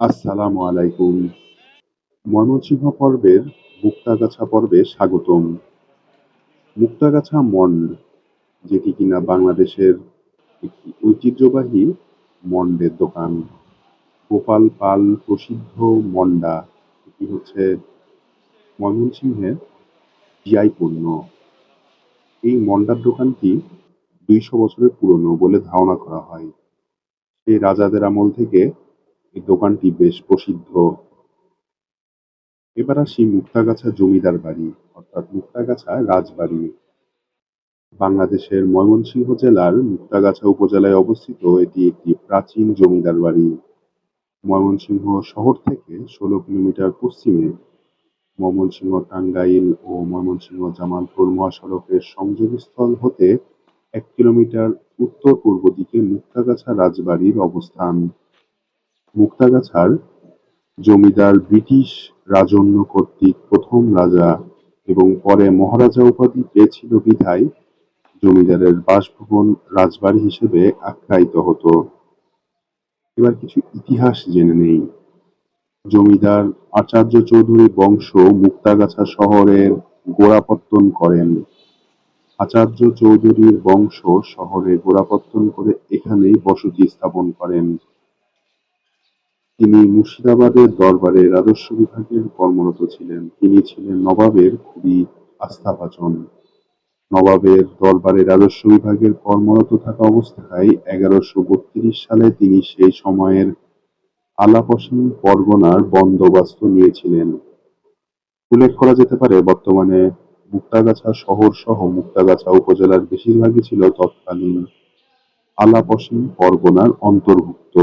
আসসালামু আলাইকুম। ময়মনসিংহ পর্বের মুক্তাগাছা পর্বে স্বাগতম। মুক্তাগাছা মন্ড, যেটি কিনা বাংলাদেশের একটি ঐতিহ্যবাহী মন্ডের দোকান। গোপাল পাল প্রসিদ্ধ মন্ডা, এটি হচ্ছে ময়মনসিংহের জিআই পণ্য। এই মন্ডার দোকানটি দুইশো বছরের পুরনো বলে ধারণা করা হয়। সেই রাজাদের আমল থেকে এই দোকানটি বেশ প্রসিদ্ধ। এবার আসি মুক্তাগাছা জমিদার বাড়ি, অর্থাৎ মুক্তাগাছা রাজবাড়ি। বাংলাদেশের ময়মনসিংহ জেলার মুক্তাগাছা উপজেলায় অবস্থিত এটি একটি প্রাচীন জমিদার বাড়ি। ময়মনসিংহ শহর থেকে ষোলো কিলোমিটার পশ্চিমে ময়মনসিংহ টাঙ্গাইল ও ময়মনসিংহ জামালপুর মহাসড়কের সংযোগস্থল হতে এক কিলোমিটার উত্তর পূর্ব দিকে মুক্তাগাছা রাজবাড়ির অবস্থান। মুক্তাগাছার জমিদার ব্রিটিশ রাজন্য কর্তৃক প্রথম রাজা এবং পরে মহারাজা উপাধি পেয়েছিল বিধায় জমিদারের বাসভবন রাজবাড়ি হিসেবে আখ্যায়িত হতো। এবার কিছু ইতিহাস জেনে নেই। জমিদার আচার্য চৌধুরী বংশ মুক্তাগাছা শহরের গোড়াপত্তন করেন। আচার্য চৌধুরীর বংশ শহরে গোড়াপত্তন করে এখানেই বসতি স্থাপন করেন। তিনি মুর্শিদাবাদের দরবারে রাজস্ব বিভাগের কর্মরত ছিলেন। তিনি ছিলেন নবাবের খুবই আস্থাভাজন। নবাবের দরবারে রাজস্ব বিভাগের কর্মরত থাকা অবস্থায় এগারোশো বত্রিশ সালে তিনি সেই সময়ের আলাপসীন পরগনার বন্দোবস্ত নিয়েছিলেন। উল্লেখ করা যেতে পারে, বর্তমানে মুক্তাগাছা শহর সহ মুক্তাগাছা উপজেলার বেশিরভাগই ছিল তৎকালীন আলাপসীন পরগনার অন্তর্ভুক্ত।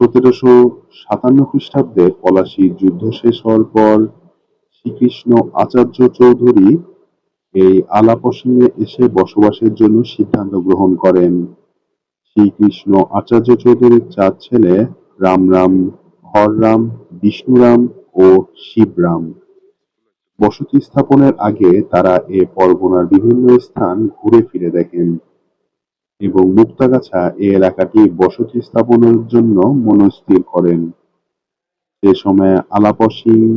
সতেরোশো সাতান্ন খ্রিস্টাব্দে পলাশীর যুদ্ধ শেষ হওয়ার পর শ্রীকৃষ্ণ আচার্য চৌধুরী এই আলাপসীনে এসে বসবাসের জন্য সিদ্ধান্ত গ্রহণ করেন। শ্রীকৃষ্ণ আচার্য চৌধুরীর চার ছেলে রামরাম হররাম বিষ্ণুরাম ও শিবরাম বসতি স্থাপনের আগে তারা এ পরগনার বিভিন্ন স্থান ঘুরে ফিরে দেখেন। এবং মুক্তাগাছা এ এলাকাটি বসতি স্থাপনের জন্য মনস্থির করেন। সে সময় আলাপসীন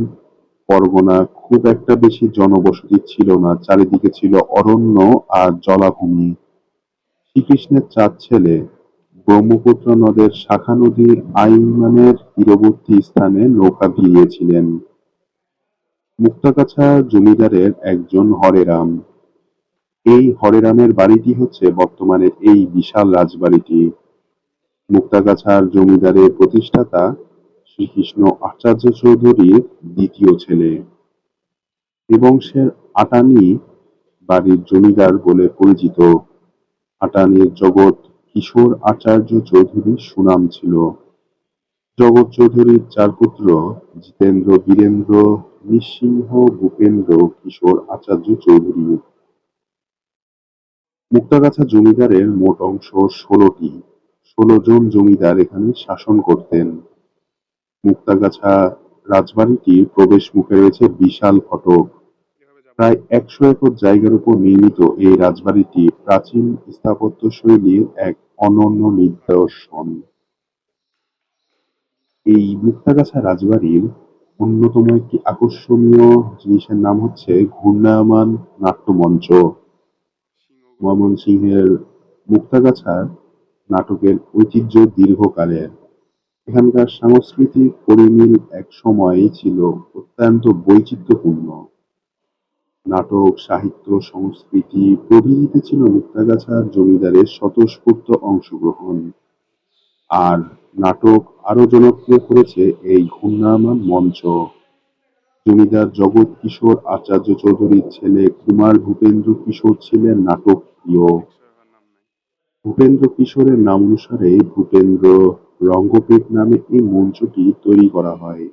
পরগনা খুব একটা বেশি জনবসতি ছিল না, চারিদিকে ছিল অরণ্য আর জলাভূমি। শ্রীকৃষ্ণের চার ছেলে ব্রহ্মপুত্র নদের শাখা নদীর আইমানের তীরবর্তী স্থানে নৌকা ভিড়িয়েছিলেন। মুক্তাগাছা জমিদারের একজন হরেরাম। এই হরেরামের বাড়িটি হচ্ছে বর্তমানের এই বিশাল রাজবাড়িটি। মুক্তাগাছার জমিদারের প্রতিষ্ঠাতা শ্রীকৃষ্ণ আচার্য চৌধুরীর দ্বিতীয় ছেলে। এ বংশের আটানি বাড়ির জমিদার বলে পরিচিত। আটানির জগৎ কিশোর আচার্য চৌধুরীর সুনাম ছিল। জগৎ চৌধুরীর চার পুত্র জিতেন্দ্র বীরেন্দ্র নৃসিংহ ভূপেন্দ্র কিশোর আচার্য চৌধুরী মুক্তাগাছা জমিদারের মোট অংশ ষোলোটি। ষোলো জন জমিদার এখানে শাসন করতেন। মুক্তাগাছা রাজবাড়িটির প্রবেশ মুখে রয়েছে বিশাল ফটক। প্রায় একশো একর জায়গার উপর নির্মিত এই রাজবাড়িটি প্রাচীন স্থাপত্য শৈলীর এক অনন্য নিদর্শন। এই মুক্তাগাছা রাজবাড়ির অন্যতম একটি আকর্ষণীয় জিনিসের নাম হচ্ছে ঘূর্ণায়মান নাট্যমঞ্চ। ময়মনসিংহের মুক্তাগাছার নাটকের ঐতিহ্য দীর্ঘকালের এখানকার সাংস্কৃতিক পরিমিল এক সময় ছিল অত্যন্ত বৈচিত্র্যপূর্ণ। নাটক, সাহিত্য, সংস্কৃতি প্রভৃতিতে ছিল মুক্তাগাছার জমিদারের স্বতঃস্ফূর্ত অংশগ্রহণ। আর নাটক আরও জনপ্রিয় করেছে এই ঘূর্ণায়মান মঞ্চ। জমিদার জগৎ কিশোর আচার্য চৌধুরীর ছেলে কুমার ভূপেন্দ্র কিশোর ছিলেন নাটক প্রিয়। ভূপেন্দ্র কিশোরের নাম অনুসারে ভূপেন্দ্র রঙ্গপীঠ নামে এই মঞ্চটি তৈরি করা হয়।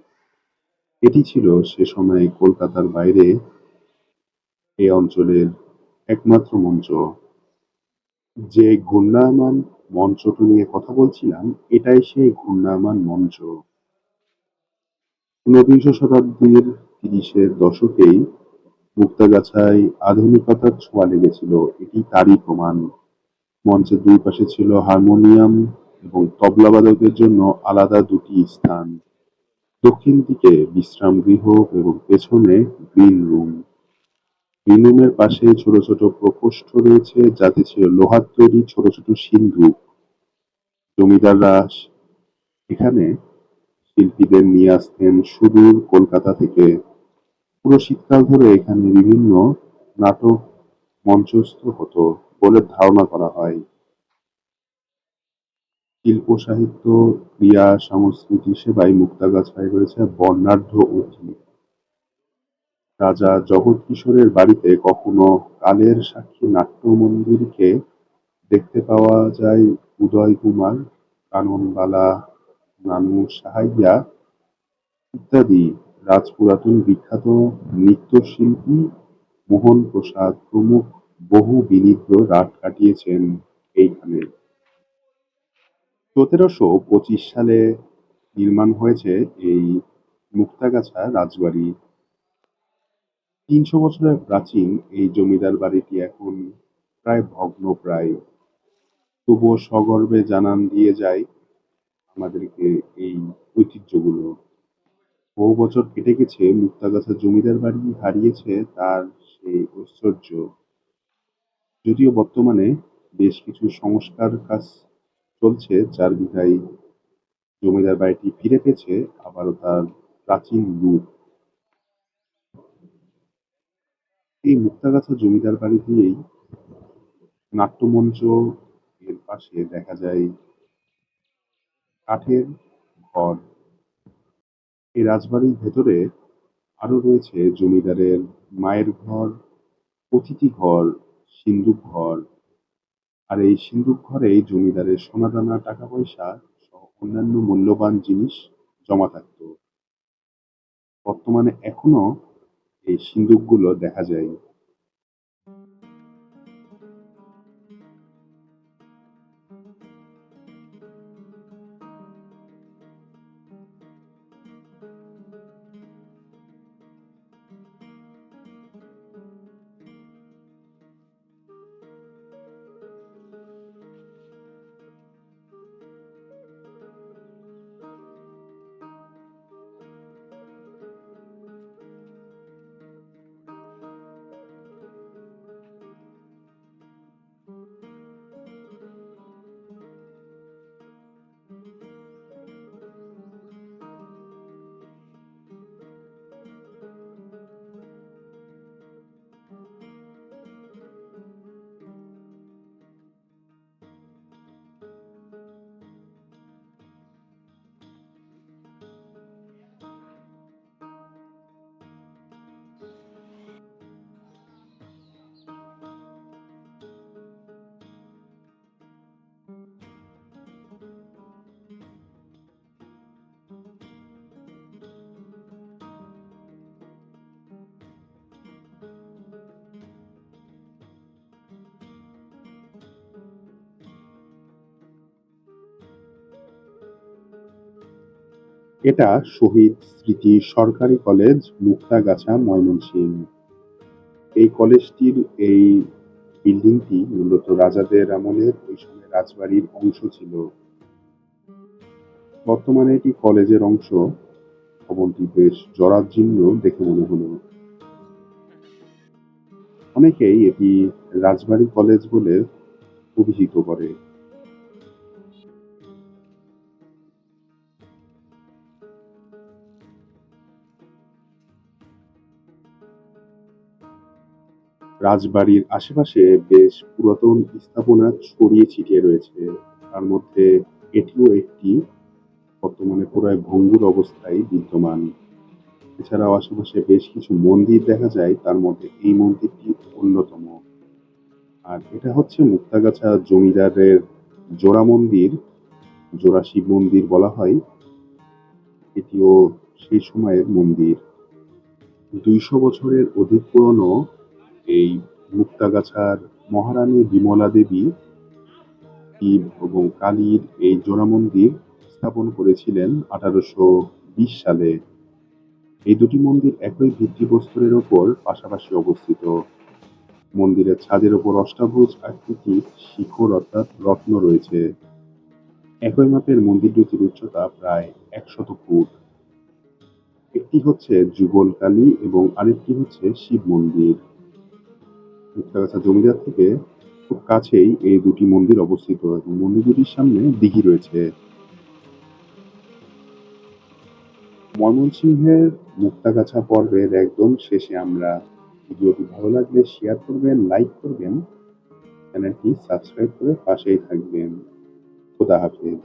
এটি ছিল সে সময়ে কলকাতার বাইরে এই অঞ্চলের একমাত্র মঞ্চ। যে ঘূর্ণায়মান মঞ্চটি নিয়ে কথা বলছিলাম, এটাই সেই ঘূর্ণায়মান মঞ্চ। ঊনবিংশ শতাব্দীর তিরিশের দশকেই মুক্তাগাছায় আধুনিকতার ছোঁয়া লেগেছিল। এটি তারই প্রমাণ। মঞ্চের দুই পাশে ছিল হারমোনিয়াম এবং তবলাবাদকদের জন্য আলাদা দুটি স্থান। দক্ষিণ দিকে বিশ্রাম গৃহ এবং পেছনে গ্রিন রুম। গ্রিন রুমের পাশে ছোট ছোট প্রকোষ্ঠ রয়েছে, যাতে ছিল লোহার তৈরি ছোট ছোট সিন্ধুক জমিদাররা এখানে শিল্পীদের নিয়ে আসতেন সুদূর কলকাতা থেকে। পুরো শীতকাল ধরে এখানে বিভিন্ন নাটক মঞ্চস্থ হতো বলে ধারণা করা হয়। শিল্প, সাহিত্য ক্রীড়া সংস্কৃতি সেবায় মুক্তাগাছায় রয়েছে বর্ণাঢ্য অতীত রাজা জগৎ কিশোরের বাড়িতে কখনো কালের সাক্ষী নাট্য মন্দিরকে দেখতে পাওয়া যায় উদয় কুমার কাননবালা নানু সাহাইয়া ইত্যাদি রাজপুরাতন বিখ্যাত নৃত্যশিল্পী মোহন প্রসাদ প্রমুখ বহু বিনিদ্র রাত কাটিয়েছেন এইখানে। সতেরোশো পঁচিশ সালে নির্মাণ হয়েছে এই মুক্তাগাছা রাজবাড়ি। তিনশো বছরের প্রাচীন এই জমিদার বাড়িটি এখন প্রায় ভগ্নপ্রায়। তবুও সগর্বে জানান দিয়ে যায় আমাদেরকে এই ঐতিহ্যগুলো। বহু বছর কেটে গেছে, মুক্তাগাছা জমিদার বাড়ি হারিয়েছে তার সেই ঐশ্বর্য। যদিও বর্তমানে বেশ কিছু সংস্কার কাজ চলছে চার বিধায় জমিদার বাড়িটি ফিরে পেয়েছে, আবারও তার প্রাচীন রূপ। এই মুক্তাগাছা জমিদার বাড়ি দিয়েই নাট্যমঞ্চ এর পাশে দেখা যায় কাঠের ঘর। এই রাজবাড়ির ভেতরে আরও রয়েছে জমিদারের মায়ের ঘর, অতিথি ঘর সিন্দুক ঘর। আর এই সিন্দুক ঘরেই জমিদারের সোনাদানা টাকা পয়সা সহ অন্যান্য মূল্যবান জিনিস জমা থাকতো। বর্তমানে এখনও এই সিন্দুকগুলো দেখা যায়। এটা শহীদ স্মৃতি সরকারি কলেজ মুক্তাগাছা ময়মনসিংহ। এই কলেজটির এই বিল্ডিংটি মূলত রাজাদের আমলের ওই সময় রাজবাড়ির অংশ ছিল। বর্তমানে এটি কলেজের অংশ। ভবনটি বেশ জরাজীর্ণ দেখে মনে হলো। অনেকেই এটি রাজবাড়ি কলেজ বলে অভিহিত করে। রাজবাড়ির আশেপাশে বেশ পুরাতন স্থাপনা ছড়িয়ে ছিটিয়ে রয়েছে। তার মধ্যে এটিও একটি বর্তমানে পুরাই ভঙ্গুর অবস্থায় বিদ্যমান। এছাড়াও আশেপাশে বেশ কিছু মন্দির দেখা যায়, তার মধ্যে এই মন্দিরটি অন্যতম। আর এটা হচ্ছে মুক্তাগাছা জমিদারের জোড়া মন্দির, জোড়া শিব মন্দির বলা হয়। এটিও সেই সময়ের মন্দির। দুইশো বছরের অধিক পুরনো এই মুক্তাগাছার মহারানী বিমলা দেবী, শিব এবং কালীর এই জোড়া মন্দির স্থাপন করেছিলেন আঠারোশো বিশ সালে। এই দুটি মন্দির একই ভিত্তিপ্রস্তরের ওপর পাশাপাশি অবস্থিত। মন্দিরের ছাদের ওপর অষ্টাভুজ আকৃতির শিখর অর্থাৎ রত্ন রয়েছে। একই মাপের মন্দির দুটির উচ্চতা প্রায় একশত ফুট। একটি হচ্ছে যুগল কালী এবং আরেকটি হচ্ছে শিব মন্দির। মুক্তাগাছা জমিদার থেকে খুব কাছেই এই দুটি মন্দির অবস্থিত এবং মন্দির দুটির সামনে দিঘি রয়েছে। ময়মনসিংহের মুক্তাগাছা পর্বের একদম শেষে আমরা ভিডিওটি ভালো লাগলে শেয়ার করবেন লাইক করবেন চ্যানেলটি সাবস্ক্রাইব করে পাশেই থাকবেন। খোদা হাফেজ।